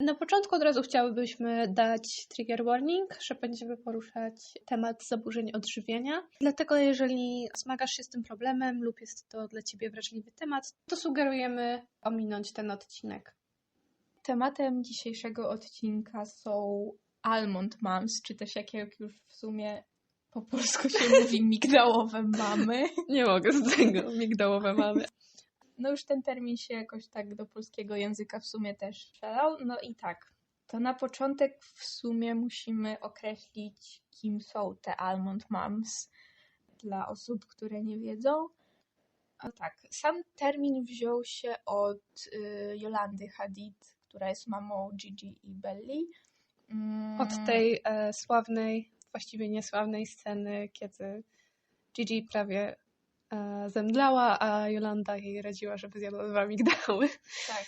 Na początku od razu chciałybyśmy dać trigger warning, że będziemy poruszać temat zaburzeń odżywiania. Dlatego jeżeli zmagasz się z tym problemem lub jest to dla Ciebie wrażliwy temat, to sugerujemy ominąć ten odcinek. Tematem dzisiejszego odcinka są almond moms, czy też jak już w sumie po polsku się mówi migdałowe mamy. Nie mogę z tego, migdałowe mamy. No już ten termin się jakoś tak do polskiego języka w sumie też strzelał. No i tak, to na początek w sumie musimy określić, kim są te almond moms dla osób, które nie wiedzą. A tak, sam termin wziął się od y, Jolandy Hadid, która jest mamą Gigi i Belly. Mm, Od tej e, sławnej, właściwie niesławnej sceny, kiedy Gigi prawie zemdlała, a Jolanda jej radziła, żeby zjadła dwa migdały. Tak.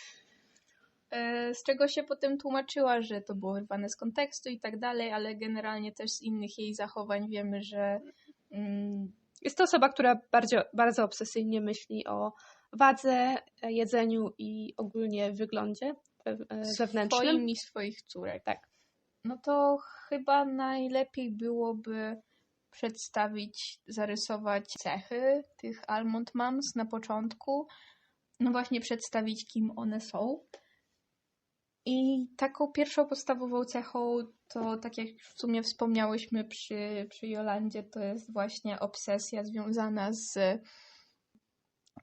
E, Z czego się potem tłumaczyła, że to było wyrwane z kontekstu i tak dalej, ale generalnie też z innych jej zachowań wiemy, że mm, Jest to osoba, która bardzo, bardzo obsesyjnie myśli o wadze, e, jedzeniu i ogólnie wyglądzie e, zewnętrznym. swoim i swoich córek. Tak. No to chyba najlepiej byłoby przedstawić, zarysować cechy tych almond moms na początku. No właśnie przedstawić, kim one są. I taką pierwszą podstawową cechą to, tak jak w sumie wspomniałyśmy przy, przy Jolandzie, to jest właśnie obsesja związana z,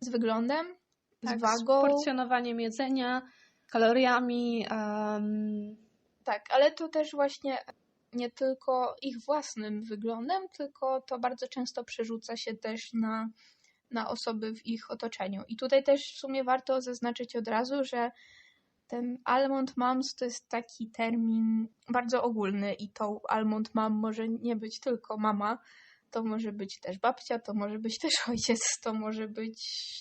z wyglądem, Tak, z wagą. z porcjonowaniem jedzenia, kaloriami. em, Tak, ale to też właśnie nie tylko ich własnym wyglądem, tylko to bardzo często przerzuca się też na, na osoby w ich otoczeniu. I tutaj też w sumie warto zaznaczyć od razu, że ten almond moms to jest taki termin bardzo ogólny i tą almond mom może nie być tylko mama, to może być też babcia, to może być też ojciec, to może być,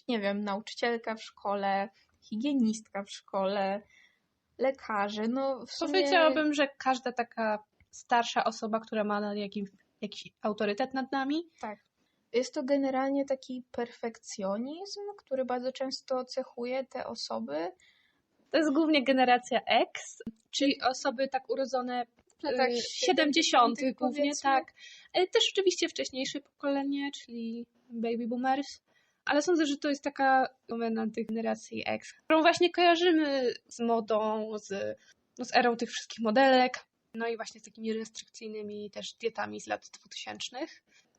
nie wiem, nauczycielka w szkole, higienistka w szkole, lekarze, no w sumie... Powiedziałabym, że każda taka starsza osoba, która ma nad jakim, jakiś autorytet nad nami, Tak. Jest to generalnie taki perfekcjonizm, który bardzo często cechuje te osoby. to jest głównie generacja X, czyli osoby tak urodzone w latach y, 70., 70. głównie, tak. E, Też oczywiście wcześniejsze pokolenie, czyli baby boomers, ale sądzę, że to jest taka domena tych generacji X, którą właśnie kojarzymy z modą, z, no, z erą tych wszystkich modelek, no i właśnie z takimi restrykcyjnymi też dietami z lat 2000.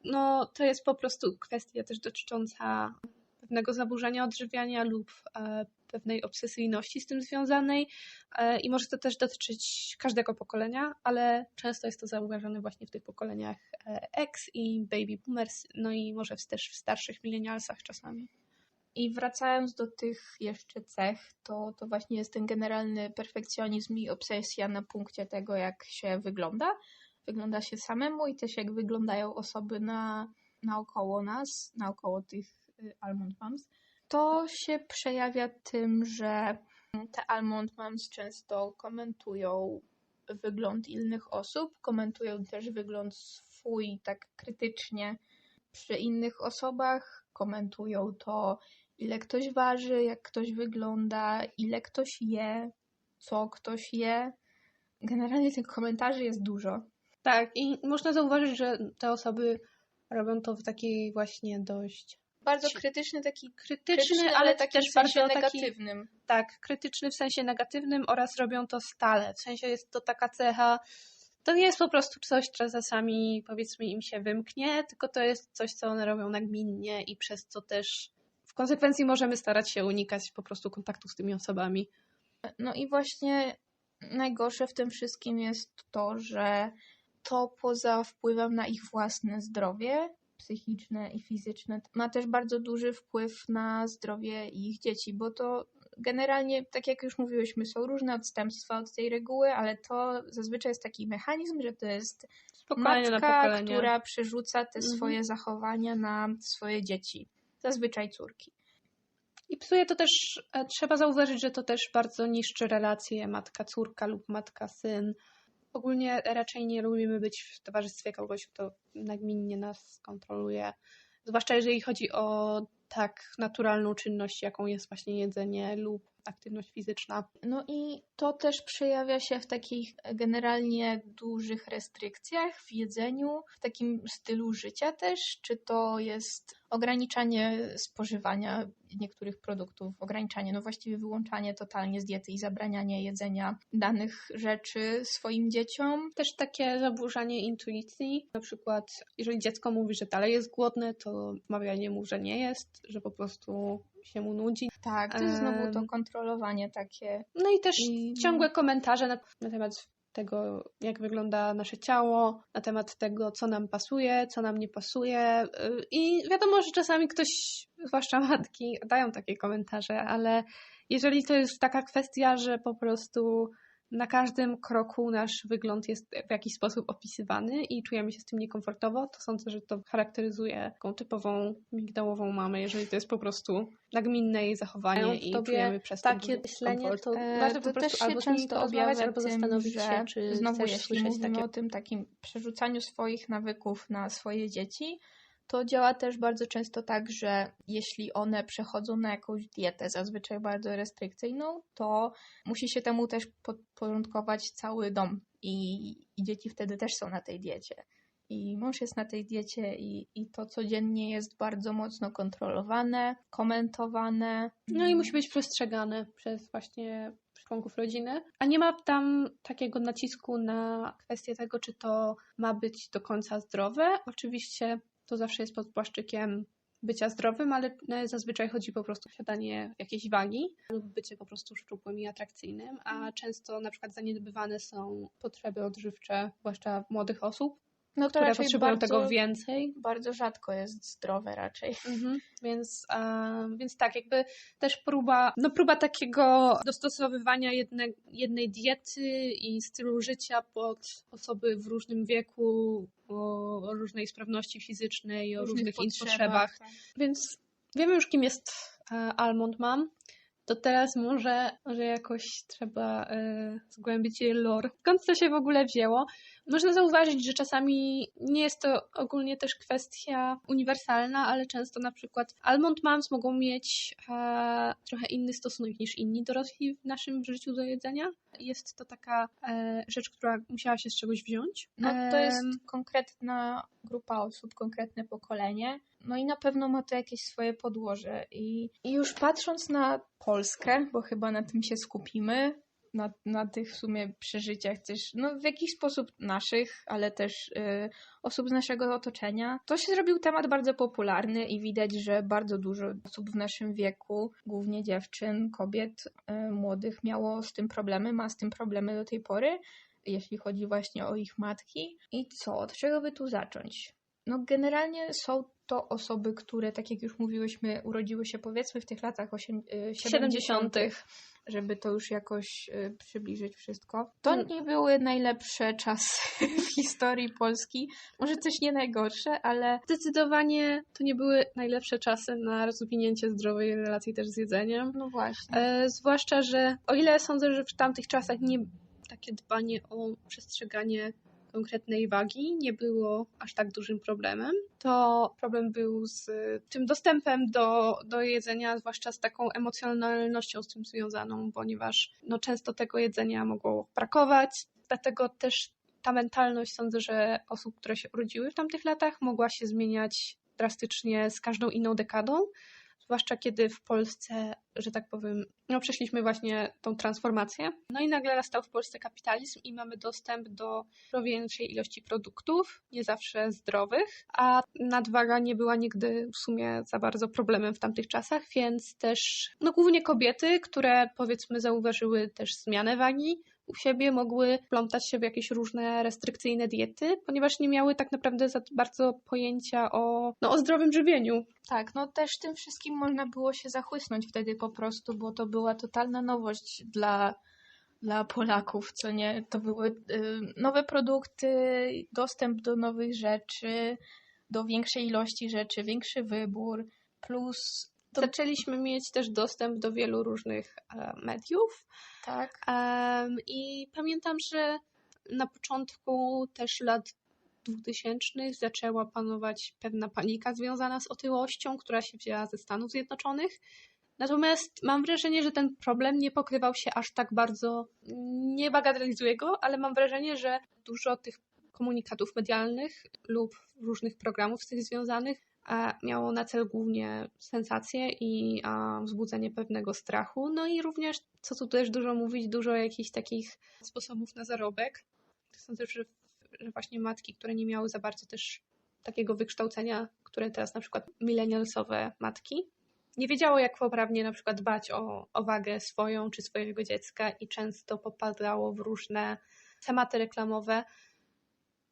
No to jest po prostu kwestia też dotycząca pewnego zaburzenia odżywiania lub e, pewnej obsesyjności z tym związanej e, i może to też dotyczyć każdego pokolenia, ale często jest to zauważane właśnie w tych pokoleniach e, X i baby boomers, no i może też w starszych millennialsach czasami. I wracając do tych jeszcze cech, to, to właśnie jest ten generalny perfekcjonizm i obsesja na punkcie tego, jak się wygląda. Wygląda się samemu i też jak wyglądają osoby na, naokoło nas, naokoło tych y, almond moms. To się przejawia tym, że te almond moms często komentują wygląd innych osób, komentują też wygląd swój tak krytycznie przy innych osobach, komentują to, ile ktoś waży, jak ktoś wygląda, ile ktoś je, co ktoś je. Generalnie tych komentarzy jest dużo. Tak, i można zauważyć, że te osoby robią to w takiej właśnie dość Bardzo krytyczny, taki krytyczny, ale taki też w sensie bardzo taki negatywnym. tak, krytyczny w sensie negatywnym oraz robią to stale. W sensie jest to taka cecha, to nie jest po prostu coś, co czasami powiedzmy im się wymknie, tylko to jest coś, co one robią nagminnie i przez co też w konsekwencji możemy starać się unikać po prostu kontaktu z tymi osobami. No i właśnie najgorsze w tym wszystkim jest to, że to poza wpływem na ich własne zdrowie psychiczne i fizyczne ma też bardzo duży wpływ na zdrowie ich dzieci, bo to generalnie, tak jak już mówiłyśmy, są różne odstępstwa od tej reguły, ale to zazwyczaj jest taki mechanizm, że to jest Z pokolenia matka, która przerzuca te Mhm. swoje zachowania na swoje dzieci, zazwyczaj córki. I psuje to też, e, trzeba zauważyć, że to też bardzo niszczy relacje matka-córka lub matka-syn. Ogólnie raczej nie lubimy być w towarzystwie kogoś, kto nagminnie nas kontroluje. Zwłaszcza jeżeli chodzi o tak naturalną czynność, jaką jest właśnie jedzenie lub aktywność fizyczna. No i to też przejawia się w takich generalnie dużych restrykcjach w jedzeniu, w takim stylu życia też, czy to jest ograniczanie spożywania niektórych produktów, ograniczanie, no właściwie wyłączanie totalnie z diety i zabranianie jedzenia danych rzeczy swoim dzieciom. Też takie zaburzanie intuicji, na przykład jeżeli dziecko mówi, że dalej jest głodne, to wmawianie mu, że nie jest, że po prostu się mu nudzi. Tak, to jest znowu to kontrolowanie takie. No i też I- ciągłe komentarze na, na temat tego, jak wygląda nasze ciało, na temat tego, co nam pasuje, co nam nie pasuje. Yy, I wiadomo, że czasami ktoś, zwłaszcza matki, dają takie komentarze, ale jeżeli to jest taka kwestia, że po prostu na każdym kroku nasz wygląd jest w jakiś sposób opisywany i czujemy się z tym niekomfortowo, to sądzę, że to charakteryzuje taką typową migdałową mamę, jeżeli to jest po prostu nagminne jej zachowanie i czujemy przez to takie myślenie, dyskomfort. to E, warto to po prostu się albo często porozmawiać, objawia albo tym, zastanowić się, czy znowu jeśli słyszeć mówimy takie o tym takim przerzucaniu swoich nawyków na swoje dzieci, to działa też bardzo często tak, że jeśli one przechodzą na jakąś dietę, zazwyczaj bardzo restrykcyjną, to musi się temu też podporządkować cały dom i, i dzieci wtedy też są na tej diecie. I mąż jest na tej diecie i, i to codziennie jest bardzo mocno kontrolowane, komentowane. No i musi być przestrzegane przez właśnie członków rodziny. A nie ma tam takiego nacisku na kwestię tego, czy to ma być do końca zdrowe. Oczywiście to zawsze jest pod płaszczykiem bycia zdrowym, ale no, zazwyczaj chodzi po prostu o posiadanie jakiejś wagi lub bycie po prostu szczupłym i atrakcyjnym, a często na przykład zaniedbywane są potrzeby odżywcze, zwłaszcza młodych osób, No to które potrzebują bardzo, tego więcej. bardzo rzadko jest zdrowe raczej. Mhm, więc, e, więc tak, jakby też próba, no próba takiego dostosowywania jedne, jednej diety i stylu życia pod osoby w różnym wieku, o, o różnej sprawności fizycznej, o różnych, innych potrzebach. tak. Więc wiemy już, kim jest e, Almond Mom. To teraz może, może jakoś trzeba e, zgłębić jej lore. Skąd to się w ogóle wzięło? Można zauważyć, że czasami nie jest to ogólnie też kwestia uniwersalna, ale często na przykład Almond Moms mogą mieć e, trochę inny stosunek niż inni dorośli w naszym życiu do jedzenia. Jest to taka e, rzecz, która musiała się z czegoś wziąć. No to jest konkretna grupa osób, konkretne pokolenie. No i na pewno ma to jakieś swoje podłoże. I, i już patrząc na Polskę, bo chyba na tym się skupimy, na, na tych w sumie przeżyciach też, no w jakiś sposób naszych, ale też y, osób z naszego otoczenia, to się zrobił temat bardzo popularny i widać, że bardzo dużo osób w naszym wieku, głównie dziewczyn, kobiet y, młodych, miało z tym problemy, ma z tym problemy do tej pory jeśli chodzi właśnie o ich matki. I co? Od czego by tu zacząć? No, generalnie są to osoby, które, tak jak już mówiłyśmy, urodziły się powiedzmy w tych latach osiem, y, 70., żeby to już jakoś y, przybliżyć wszystko. To Mm. nie były najlepsze czasy w historii Polski. Może też nie najgorsze, ale Zdecydowanie to nie były najlepsze czasy na rozwinięcie zdrowej relacji też z jedzeniem. no właśnie. E, zwłaszcza, że o ile sądzę, że w tamtych czasach nie takie dbanie o przestrzeganie konkretnej wagi nie było aż tak dużym problemem, to problem był z tym dostępem do, do jedzenia, zwłaszcza z taką emocjonalnością z tym związaną, ponieważ no, często tego jedzenia mogło brakować, dlatego też ta mentalność sądzę, że osób, które się urodziły w tamtych latach, mogła się zmieniać drastycznie z każdą inną dekadą zwłaszcza kiedy w Polsce, że tak powiem, no przeszliśmy właśnie tą transformację. No i nagle nastał w Polsce kapitalizm i mamy dostęp do większej ilości produktów, nie zawsze zdrowych, a nadwaga nie była nigdy w sumie za bardzo problemem w tamtych czasach, więc też, no głównie kobiety, które powiedzmy zauważyły też zmianę wagi, u siebie mogły plątać się w jakieś różne restrykcyjne diety, ponieważ nie miały tak naprawdę za bardzo pojęcia o, no, o zdrowym żywieniu. Tak, no też tym wszystkim można było się zachłysnąć wtedy po prostu, bo to była totalna nowość dla, dla Polaków, co nie? To były y, nowe produkty, dostęp do nowych rzeczy, do większej ilości rzeczy, większy wybór, plus To... Zaczęliśmy mieć też dostęp do wielu różnych e, mediów. tak, I pamiętam, że na początku też lat 2000 zaczęła panować pewna panika związana z otyłością, która się wzięła ze Stanów Zjednoczonych. Natomiast mam wrażenie, że ten problem nie pokrywał się aż tak bardzo, nie bagatelizuję go, ale mam wrażenie, że dużo tych komunikatów medialnych lub różnych programów z tych związanych miało na celu głównie sensację i wzbudzenie pewnego strachu. No i również, co tu też dużo mówić, dużo jakichś takich sposobów na zarobek. Sądzę, że, że właśnie matki, które nie miały za bardzo też takiego wykształcenia, które teraz na przykład milenialsowe matki, nie wiedziało, jak poprawnie na przykład dbać o, o wagę swoją czy swojego dziecka i często popadało w różne tematy reklamowe.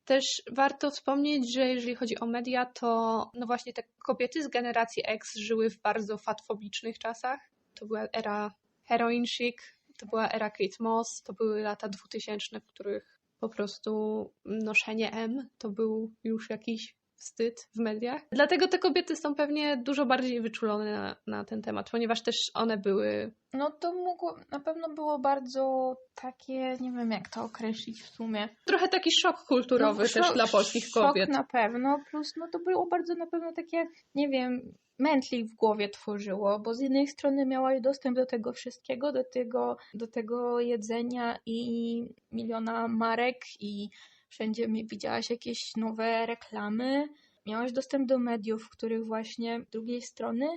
Też warto wspomnieć, że jeżeli chodzi o media, to no właśnie te kobiety z generacji X żyły w bardzo fatfobicznych czasach. To była era heroin chic, to była era Kate Moss, to były lata 2000, w których po prostu noszenie M to był już jakiś wstyd w mediach. Dlatego te kobiety są pewnie dużo bardziej wyczulone na, na ten temat, ponieważ też one były. No to mogło, na pewno było bardzo takie, nie wiem jak to określić w sumie. Trochę taki szok kulturowy no, też szok, dla polskich kobiet. Szok na pewno, plus no to było bardzo na pewno takie, nie wiem, mętlik w głowie tworzyło, bo z jednej strony miałaś dostęp do tego wszystkiego, do tego, do tego jedzenia i miliona marek i wszędzie widziałaś jakieś nowe reklamy, miałaś dostęp do mediów, w których właśnie z drugiej strony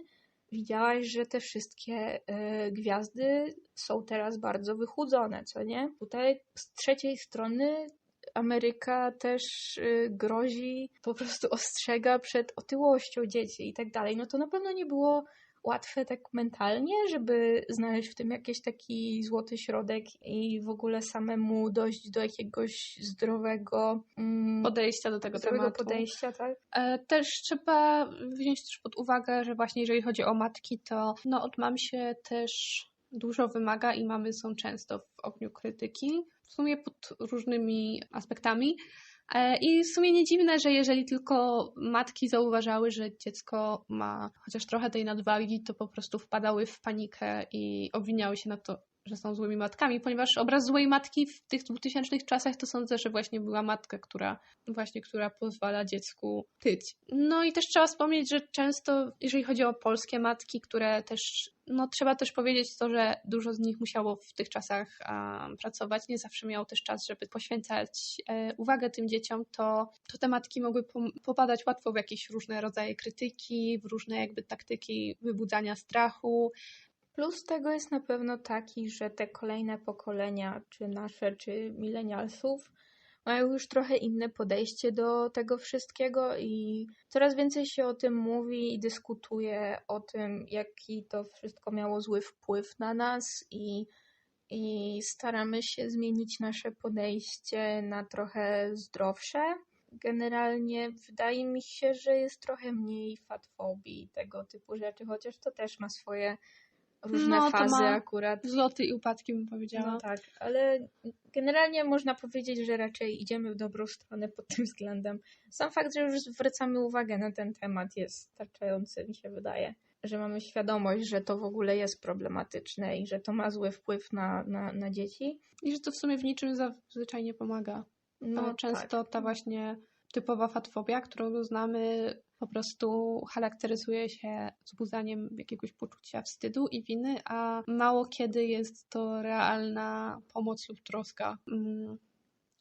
widziałaś, że te wszystkie y, gwiazdy są teraz bardzo wychudzone, co nie? Tutaj z trzeciej strony Ameryka też y, grozi, po prostu ostrzega przed otyłością dzieci i tak dalej. No to na pewno nie było łatwe tak mentalnie, żeby znaleźć w tym jakiś taki złoty środek i w ogóle samemu dojść do jakiegoś zdrowego mm, podejścia do tego zdrowego tematu. podejścia, tak? E, też trzeba wziąć też pod uwagę, że właśnie jeżeli chodzi o matki, to no od mam się też dużo wymaga i mamy są często w ogniu krytyki, w sumie pod różnymi aspektami. E, I w sumie nie dziwne, że jeżeli tylko matki zauważały, że dziecko ma chociaż trochę tej nadwagi, to po prostu wpadały w panikę i obwiniały się na to, że są złymi matkami, ponieważ obraz złej matki w tych dwutysięcznych czasach to sądzę, że właśnie była matka, która właśnie, która pozwala dziecku tyć. No i też trzeba wspomnieć, że często, jeżeli chodzi o polskie matki, które też, no trzeba też powiedzieć to, że dużo z nich musiało w tych czasach um, pracować, nie zawsze miało też czas, żeby poświęcać e, uwagę tym dzieciom, to, to te matki mogły popadać łatwo w jakieś różne rodzaje krytyki, w różne jakby taktyki wybudzania strachu, Plus tego jest na pewno taki, że te kolejne pokolenia, czy nasze, czy milenialsów, mają już trochę inne podejście do tego wszystkiego i coraz więcej się o tym mówi i dyskutuje o tym, jaki to wszystko miało zły wpływ na nas i, i staramy się zmienić nasze podejście na trochę zdrowsze. Generalnie wydaje mi się, że jest trochę mniej fatfobii tego typu rzeczy, chociaż to też ma swoje różne no, fazy akurat. Zloty i upadki bym powiedziała. No tak, ale generalnie można powiedzieć, że raczej idziemy w dobrą stronę pod tym względem. Sam fakt, że już zwracamy uwagę na ten temat jest starczający, mi się wydaje. Że mamy świadomość, że to w ogóle jest problematyczne i że to ma zły wpływ na, na, na dzieci. I że to w sumie w niczym zazwyczaj nie pomaga. No, często tak. ta właśnie typowa fatfobia, którą znamy, po prostu charakteryzuje się wzbudzaniem jakiegoś poczucia wstydu i winy, a mało kiedy jest to realna pomoc lub troska. Mm,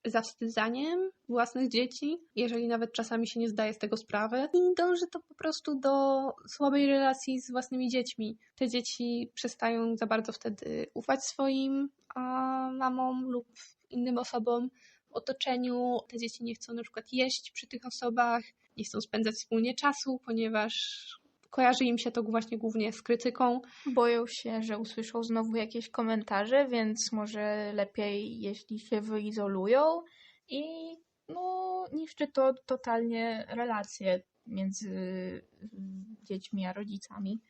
zawstydzaniem własnych dzieci, jeżeli nawet czasami się nie zdaje z tego sprawy. I dąży to po prostu do słabej relacji z własnymi dziećmi. Te dzieci przestają za bardzo wtedy ufać swoim a mamom lub innym osobom, otoczeniu. Te dzieci nie chcą na przykład jeść przy tych osobach, nie chcą spędzać wspólnie czasu, ponieważ kojarzy im się to właśnie głównie z krytyką. Boją się, że usłyszą znowu jakieś komentarze, więc może lepiej, jeśli się wyizolują i no, niszczy to totalnie relacje między dziećmi a rodzicami.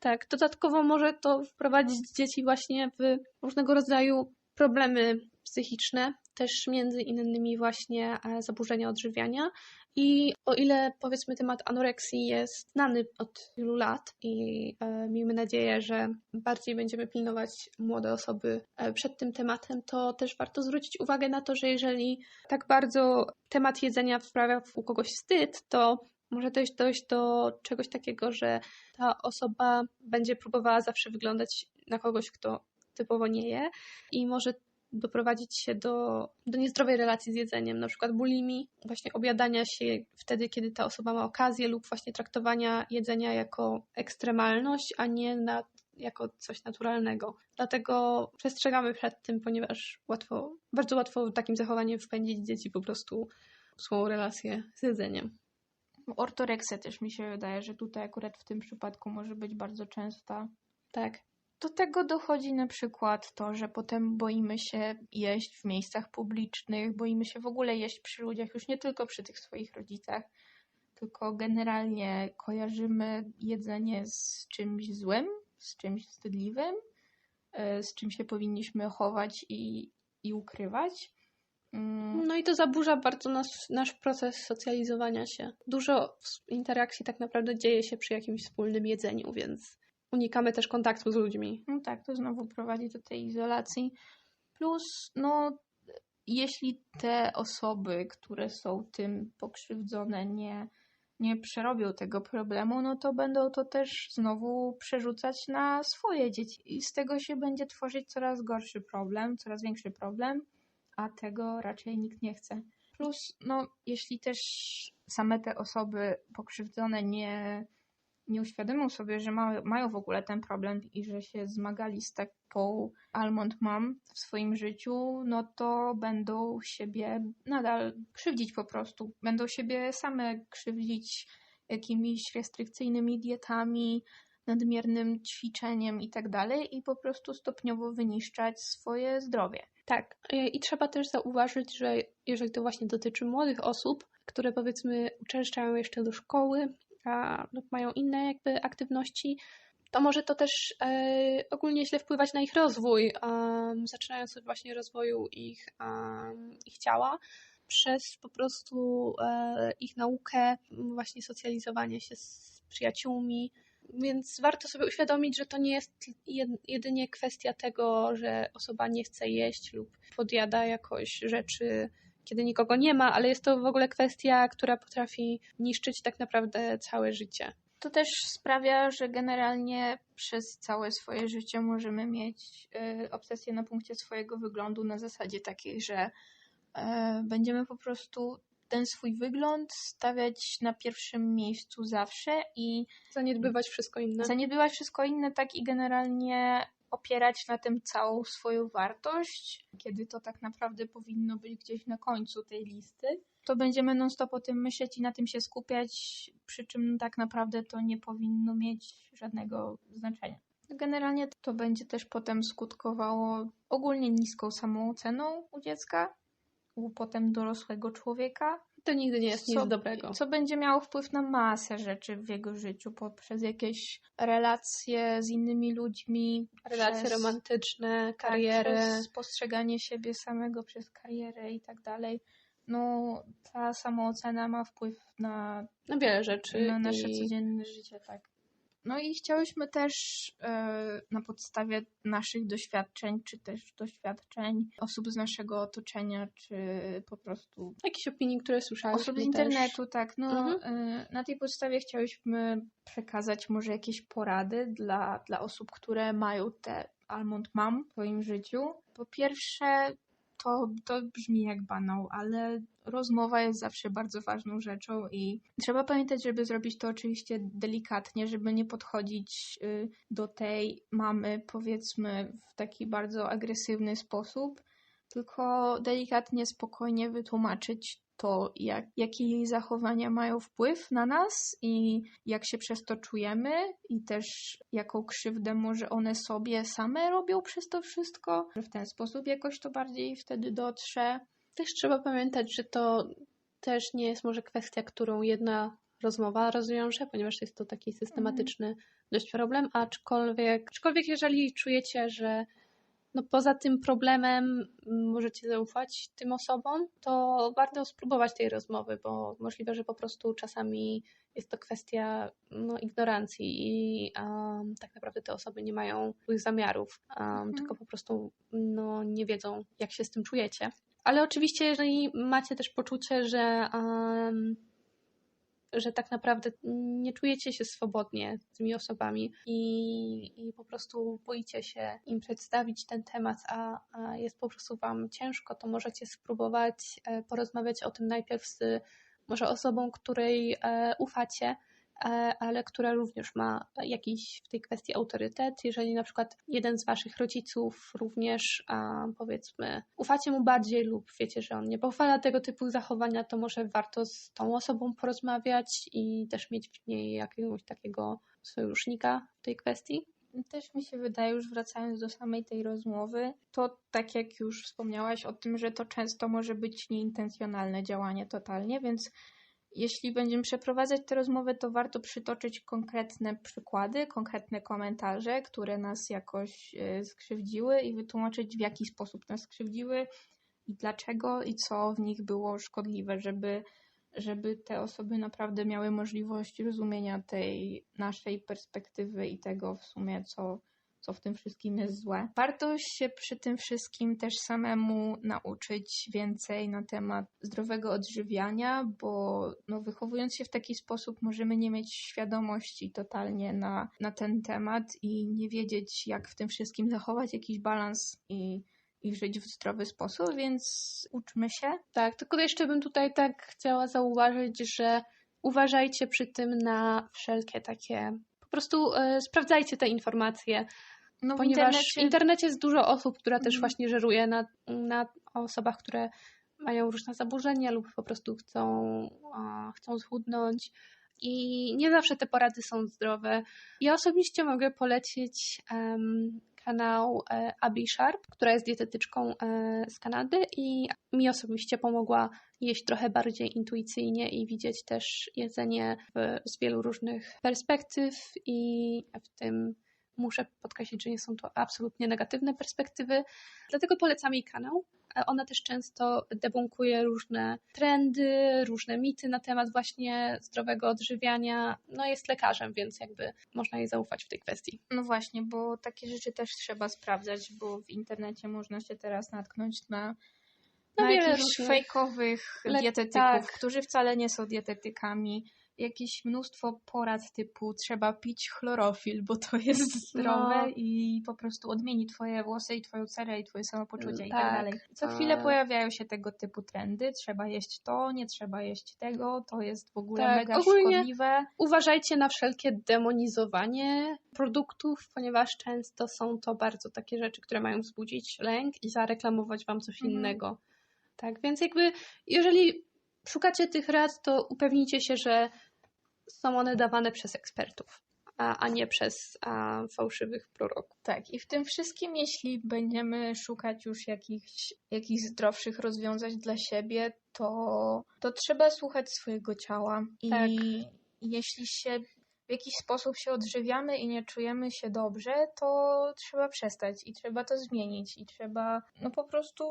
Tak, dodatkowo może to wprowadzić dzieci właśnie w różnego rodzaju problemy psychiczne, też między innymi właśnie e, zaburzenia odżywiania. I o ile powiedzmy temat anoreksji jest znany od wielu lat i e, miejmy nadzieję, że bardziej będziemy pilnować młode osoby e, przed tym tematem, to też warto zwrócić uwagę na to, że jeżeli tak bardzo temat jedzenia wprawia u kogoś wstyd, to Może też dojść do czegoś takiego, że ta osoba będzie próbowała zawsze wyglądać na kogoś, kto typowo nie je i może doprowadzić się do, do niezdrowej relacji z jedzeniem, na przykład bulimi, właśnie objadania się wtedy, kiedy ta osoba ma okazję lub właśnie traktowania jedzenia jako ekstremalność, a nie na, jako coś naturalnego. Dlatego przestrzegamy przed tym, ponieważ łatwo, bardzo łatwo takim zachowaniem wpędzić dzieci po prostu w złą relację z jedzeniem. Ortoreksja też mi się wydaje, że tutaj akurat w tym przypadku może być bardzo częsta. Tak. Do tego dochodzi na przykład to, że potem boimy się jeść w miejscach publicznych, boimy się w ogóle jeść przy ludziach, już nie tylko przy tych swoich rodzicach, tylko generalnie kojarzymy jedzenie z czymś złym, z czymś wstydliwym, e, z czym się powinniśmy chować i, i ukrywać. Mm, No i to zaburza bardzo nas, nasz proces socjalizowania się. Dużo interakcji tak naprawdę dzieje się przy jakimś wspólnym jedzeniu, więc unikamy też kontaktu z ludźmi. No tak, to znowu prowadzi do tej izolacji. Plus, no, jeśli te osoby, które są tym pokrzywdzone, nie, nie przerobią tego problemu, no to będą to też znowu przerzucać na swoje dzieci. I z tego się będzie tworzyć coraz gorszy problem, coraz większy problem, a tego raczej nikt nie chce. Plus, no, jeśli też same te osoby pokrzywdzone nie, nie uświadomią sobie, że ma, mają w ogóle ten problem i że się zmagali z taką almond mom w swoim życiu, no to będą siebie nadal krzywdzić po prostu. Będą siebie same krzywdzić jakimiś restrykcyjnymi dietami, nadmiernym ćwiczeniem i tak dalej i po prostu stopniowo wyniszczać swoje zdrowie. Tak, i i trzeba też zauważyć, że jeżeli to właśnie dotyczy młodych osób, które powiedzmy uczęszczają jeszcze do szkoły a, lub mają inne jakby aktywności, to może to też e, ogólnie źle wpływać na ich rozwój, zaczynając od właśnie rozwoju ich, ich ciała, przez po prostu e, ich naukę, właśnie socjalizowanie się z przyjaciółmi. Więc warto sobie uświadomić, że to nie jest jed- jedynie kwestia tego, że osoba nie chce jeść lub podjada jakoś rzeczy, kiedy nikogo nie ma, ale jest to w ogóle kwestia, która potrafi niszczyć tak naprawdę całe życie. To też sprawia, że generalnie przez całe swoje życie możemy mieć y, obsesję na punkcie swojego wyglądu na zasadzie takiej, że y, będziemy po prostu ten swój wygląd stawiać na pierwszym miejscu zawsze i Zaniedbywać wszystko inne. zaniedbywać wszystko inne, tak i generalnie opierać na tym całą swoją wartość, kiedy to tak naprawdę powinno być gdzieś na końcu tej listy, to będziemy non-stop o tym myśleć i na tym się skupiać, przy czym tak naprawdę to nie powinno mieć żadnego znaczenia. Generalnie to będzie też potem skutkowało ogólnie niską samooceną u dziecka, u potem dorosłego człowieka, To nigdy nie jest nic dobrego. co będzie miało wpływ na masę rzeczy w jego życiu, poprzez jakieś relacje z innymi ludźmi, Relacje przez, romantyczne, tak, kariery. przez postrzeganie siebie samego przez karierę i tak dalej. No, ta samoocena ma wpływ na, na wiele rzeczy. na nasze i... codzienne życie, tak. No i chciałyśmy też e, na podstawie naszych doświadczeń, czy też doświadczeń osób z naszego otoczenia, czy po prostu Jakieś opinii, które słyszaliśmy Osób z też. internetu, tak. No, Mhm. y, na tej podstawie chciałyśmy przekazać może jakieś porady dla, dla osób, które mają te almond mom w swoim życiu. Po pierwsze, to, to brzmi jak banał, ale rozmowa jest zawsze bardzo ważną rzeczą i trzeba pamiętać, żeby zrobić to oczywiście delikatnie, żeby nie podchodzić y, do tej mamy, powiedzmy, w taki bardzo agresywny sposób, tylko delikatnie, spokojnie wytłumaczyć to, jak, jakie jej zachowania mają wpływ na nas i jak się przez to czujemy, i też jaką krzywdę może one sobie same robią przez to wszystko, że w ten sposób jakoś to bardziej wtedy dotrze. Też trzeba pamiętać, że to też nie jest może kwestia, którą jedna rozmowa rozwiąże, ponieważ jest to taki systematyczny dość problem, aczkolwiek, aczkolwiek jeżeli czujecie, że no poza tym problemem możecie zaufać tym osobom, to warto spróbować tej rozmowy, bo możliwe, że po prostu czasami jest to kwestia no, ignorancji i um, tak naprawdę te osoby nie mają złych zamiarów, um, tylko po prostu no, nie wiedzą, jak się z tym czujecie. Ale oczywiście, jeżeli macie też poczucie, że um, że tak naprawdę nie czujecie się swobodnie z tymi osobami i, i po prostu boicie się im przedstawić ten temat, a, a jest po prostu Wam ciężko, to możecie spróbować e, porozmawiać o tym najpierw z może osobą, której e, ufacie, ale która również ma jakiś w tej kwestii autorytet. Jeżeli na przykład jeden z waszych rodziców również, a, powiedzmy, ufacie mu bardziej lub wiecie, że on nie pochwala tego typu zachowania, to może warto z tą osobą porozmawiać i też mieć w niej jakiegoś takiego sojusznika w tej kwestii. Też mi się wydaje, już wracając do samej tej rozmowy, to tak jak już wspomniałaś o tym, że to często może być nieintencjonalne działanie totalnie, więc jeśli będziemy przeprowadzać tę rozmowę, to warto przytoczyć konkretne przykłady, konkretne komentarze, które nas jakoś e, skrzywdziły i wytłumaczyć, w jaki sposób nas skrzywdziły i dlaczego i co w nich było szkodliwe, żeby żeby te osoby naprawdę miały możliwość rozumienia tej naszej perspektywy i tego w sumie, co, co w tym wszystkim jest złe. Warto się przy tym wszystkim też samemu nauczyć więcej na temat zdrowego odżywiania, bo no, wychowując się w taki sposób możemy nie mieć świadomości totalnie na, na ten temat i nie wiedzieć, jak w tym wszystkim zachować jakiś balans i i żyć w zdrowy sposób, więc uczmy się. Tak, tylko jeszcze bym tutaj tak chciała zauważyć, że uważajcie przy tym na wszelkie takie. Po prostu e, sprawdzajcie te informacje. No, ponieważ w internecie... w internecie jest dużo osób, która też mhm. właśnie żeruje na, na osobach, które mają różne zaburzenia lub po prostu chcą, chcą schudnąć. I nie zawsze te porady są zdrowe. Ja osobiście mogę polecić um, kanał e, Abby Sharp, która jest dietetyczką e, z Kanady i mi osobiście pomogła jeść trochę bardziej intuicyjnie i widzieć też jedzenie z wielu różnych perspektyw i w tym muszę podkreślić, że nie są to absolutnie negatywne perspektywy. Dlatego polecam jej kanał. Ona też często debunkuje różne trendy, różne mity na temat właśnie zdrowego odżywiania. No jest lekarzem, więc jakby można jej zaufać w tej kwestii. No właśnie, bo takie rzeczy też trzeba sprawdzać, bo w internecie można się teraz natknąć na na, na jakichś fejkowych dietetyków, tak. którzy wcale nie są dietetykami jakieś mnóstwo porad typu trzeba pić chlorofil, bo to jest zdrowe no. i po prostu odmieni twoje włosy i twoją cerę i twoje samopoczucie tak, i tak dalej. Co chwilę pojawiają się tego typu trendy, trzeba jeść to, nie trzeba jeść tego, to jest w ogóle tak, mega szkodliwe. Uważajcie na wszelkie demonizowanie produktów, ponieważ często są to bardzo takie rzeczy, które mają wzbudzić lęk i zareklamować wam coś mhm. innego. Tak, więc jakby jeżeli szukacie tych rad, to upewnijcie się, że są one dawane przez ekspertów, a, a nie przez a, fałszywych proroków. Tak, i w tym wszystkim, jeśli będziemy szukać już jakichś, jakichś zdrowszych rozwiązań dla siebie, to, to trzeba słuchać swojego ciała. I tak. jeśli się w jakiś sposób się odżywiamy i nie czujemy się dobrze, to trzeba przestać i trzeba to zmienić i trzeba no po prostu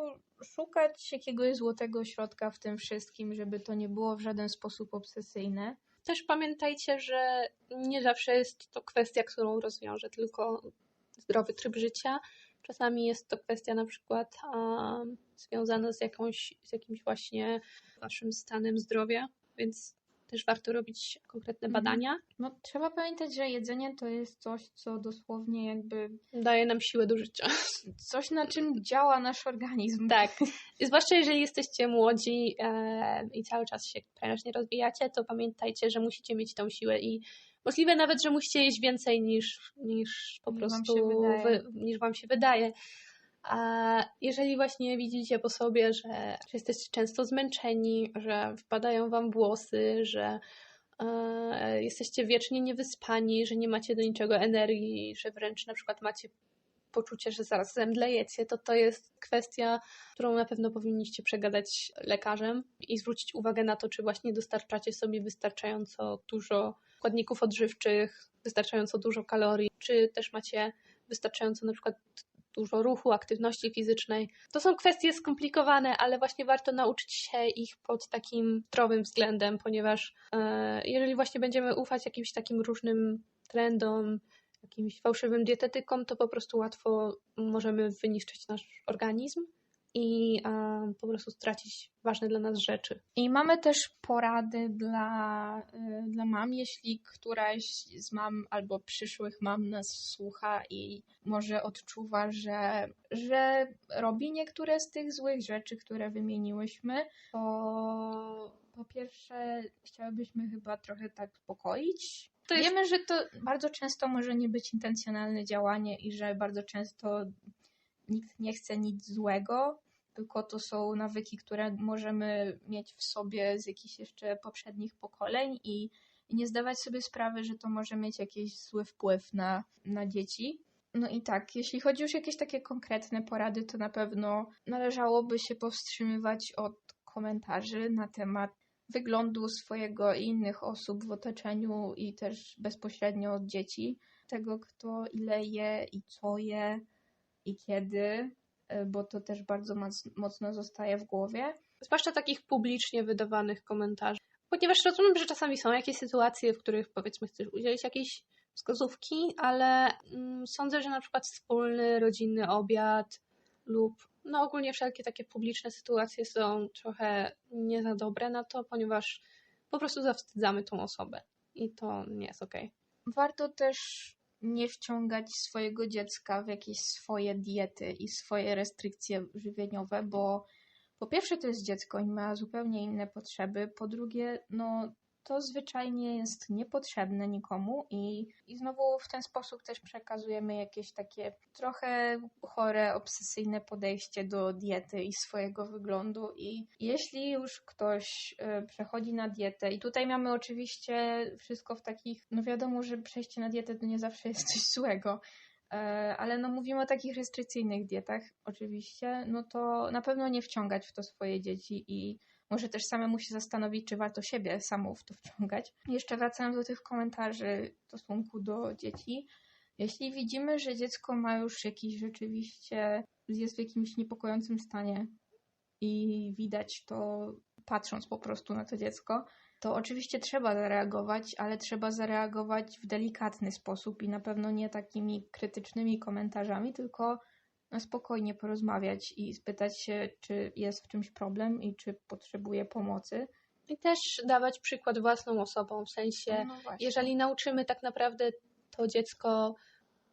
szukać jakiegoś złotego środka w tym wszystkim, żeby to nie było w żaden sposób obsesyjne. Też pamiętajcie, że nie zawsze jest to kwestia, którą rozwiąże tylko zdrowy tryb życia. Czasami jest to kwestia na przykład związana z, jakąś, z jakimś właśnie waszym stanem zdrowia, więc też warto robić konkretne mhm. badania. No, trzeba pamiętać, że jedzenie to jest coś, co dosłownie jakby daje nam siłę do życia. Coś, na czym działa nasz organizm. Tak. Zwłaszcza jeżeli jesteście młodzi e, i cały czas się prężnie rozwijacie, to pamiętajcie, że musicie mieć tą siłę i możliwe nawet, że musicie jeść więcej niż, niż po prostu wam wy, niż wam się wydaje. A jeżeli właśnie widzicie po sobie, że, jesteście często zmęczeni, że wpadają wam włosy, że e, jesteście wiecznie niewyspani, że nie macie do niczego energii, że wręcz na przykład macie poczucie, że zaraz zemdlejecie, to to jest kwestia, którą na pewno powinniście przegadać lekarzem i zwrócić uwagę na to, czy właśnie dostarczacie sobie wystarczająco dużo składników odżywczych, wystarczająco dużo kalorii, czy też macie wystarczająco na przykład dużo ruchu, aktywności fizycznej. To są kwestie skomplikowane, ale właśnie warto nauczyć się ich pod takim zdrowym względem, ponieważ e, jeżeli właśnie będziemy ufać jakimś takim różnym trendom, jakimś fałszywym dietetykom, to po prostu łatwo możemy wyniszczyć nasz organizm. I e, po prostu stracić ważne dla nas rzeczy. I mamy też porady dla, y, dla mam, jeśli któraś z mam albo przyszłych mam nas słucha i może odczuwa, że, że robi niektóre z tych złych rzeczy, które wymieniłyśmy, to po pierwsze chciałybyśmy chyba trochę tak uspokoić. To jest- Wiemy, że to bardzo często może nie być intencjonalne działanie i że bardzo często nikt nie chce nic złego, tylko to są nawyki, które możemy mieć w sobie z jakichś jeszcze poprzednich pokoleń i, nie zdawać sobie sprawy, że to może mieć jakiś zły wpływ na, na dzieci. No i tak, jeśli chodzi już o jakieś takie konkretne porady, to na pewno należałoby się powstrzymywać od komentarzy na temat wyglądu swojego i innych osób w otoczeniu i też bezpośrednio od dzieci. Tego, kto ile je i co je i kiedy, y, bo to też bardzo moc- mocno zostaje w głowie. Zwłaszcza takich publicznie wydawanych komentarzy. Ponieważ rozumiem, że czasami są jakieś sytuacje, w których powiedzmy chcesz udzielić jakiejś wskazówki, ale mm, sądzę, że na przykład wspólny rodzinny obiad lub no ogólnie wszelkie takie publiczne sytuacje są trochę nie za dobre na to, ponieważ po prostu zawstydzamy tą osobę i to nie jest okej. Warto też nie wciągać swojego dziecka w jakieś swoje diety i swoje restrykcje żywieniowe, bo po pierwsze to jest dziecko i ma zupełnie inne potrzeby, po drugie, no to zwyczajnie jest niepotrzebne nikomu i, i znowu w ten sposób też przekazujemy jakieś takie trochę chore, obsesyjne podejście do diety i swojego wyglądu. I jeśli już ktoś y, przechodzi na dietę i tutaj mamy oczywiście wszystko w takich, no wiadomo, że przejście na dietę to nie zawsze jest coś złego, e, ale no mówimy o takich restrykcyjnych dietach oczywiście, no to na pewno nie wciągać w to swoje dzieci i może też samemu się zastanowić, czy warto siebie samą w to wciągać. Jeszcze wracając do tych komentarzy w stosunku do dzieci. Jeśli widzimy, że dziecko ma już jakiś rzeczywiście, jest w jakimś niepokojącym stanie i widać to patrząc po prostu na to dziecko, to oczywiście trzeba zareagować, ale trzeba zareagować w delikatny sposób i na pewno nie takimi krytycznymi komentarzami, tylko na spokojnie porozmawiać i spytać się, czy jest w czymś problem i czy potrzebuje pomocy. I też dawać przykład własną osobą, w sensie No jeżeli nauczymy tak naprawdę to dziecko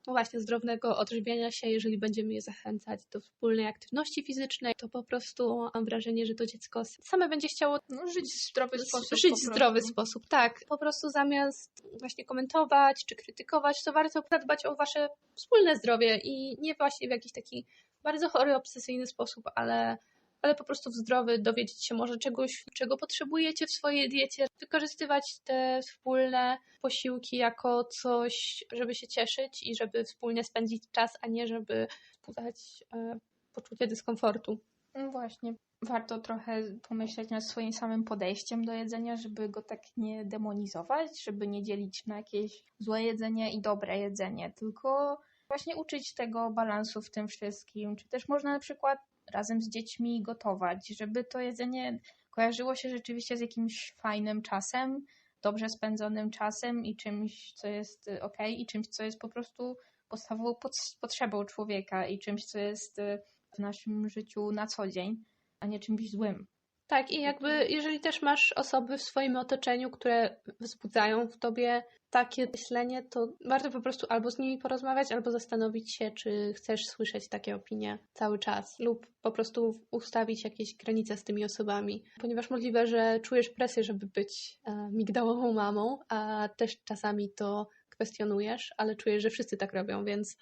no właśnie zdrowego odżywiania się, jeżeli będziemy je zachęcać do wspólnej aktywności fizycznej, to po prostu mam wrażenie, że to dziecko same będzie chciało no, żyć w zdrowy sposób. żyć w zdrowy sposób. Tak, po prostu zamiast właśnie komentować czy krytykować, to warto zadbać o wasze wspólne zdrowie i nie właśnie w jakiś taki bardzo chory, obsesyjny sposób, ale, ale po prostu w zdrowy, dowiedzieć się może czegoś, czego potrzebujecie w swojej diecie, wykorzystywać te wspólne posiłki jako coś, żeby się cieszyć i żeby wspólnie spędzić czas, a nie żeby wzbudzać e, poczucie dyskomfortu. No właśnie. Warto trochę pomyśleć nad swoim samym podejściem do jedzenia, żeby go tak nie demonizować, żeby nie dzielić na jakieś złe jedzenie i dobre jedzenie, tylko właśnie uczyć tego balansu w tym wszystkim. Czy też można na przykład razem z dziećmi gotować, żeby to jedzenie kojarzyło się rzeczywiście z jakimś fajnym czasem, dobrze spędzonym czasem i czymś, co jest ok, i czymś, co jest po prostu podstawową pod- potrzebą człowieka i czymś, co jest y, w naszym życiu na co dzień, a nie czymś złym. Tak, i jakby jeżeli też masz osoby w swoim otoczeniu, które wzbudzają w tobie takie myślenie, to warto po prostu albo z nimi porozmawiać, albo zastanowić się, czy chcesz słyszeć takie opinie cały czas, lub po prostu ustawić jakieś granice z tymi osobami, ponieważ możliwe, że czujesz presję, żeby być e, migdałową mamą, a też czasami to kwestionujesz, ale czujesz, że wszyscy tak robią, więc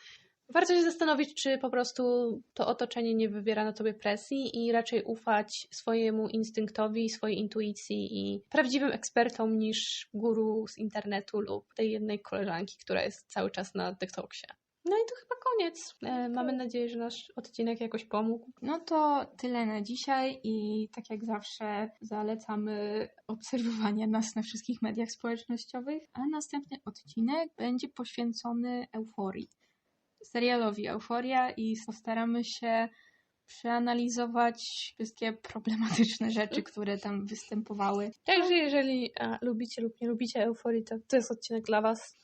Warto się zastanowić, czy po prostu to otoczenie nie wywiera na tobie presji i raczej ufać swojemu instynktowi, swojej intuicji i prawdziwym ekspertom niż guru z internetu lub tej jednej koleżanki, która jest cały czas na TikToksie. No i to chyba koniec. E, mamy nadzieję, że nasz odcinek jakoś pomógł. No to tyle na dzisiaj i tak jak zawsze zalecamy obserwowanie nas na wszystkich mediach społecznościowych, a następny odcinek będzie poświęcony euforii. Serialowi Euforia i postaramy się przeanalizować wszystkie problematyczne rzeczy, które tam występowały. Także jeżeli e, lubicie lub nie lubicie euforii, to to jest odcinek dla was.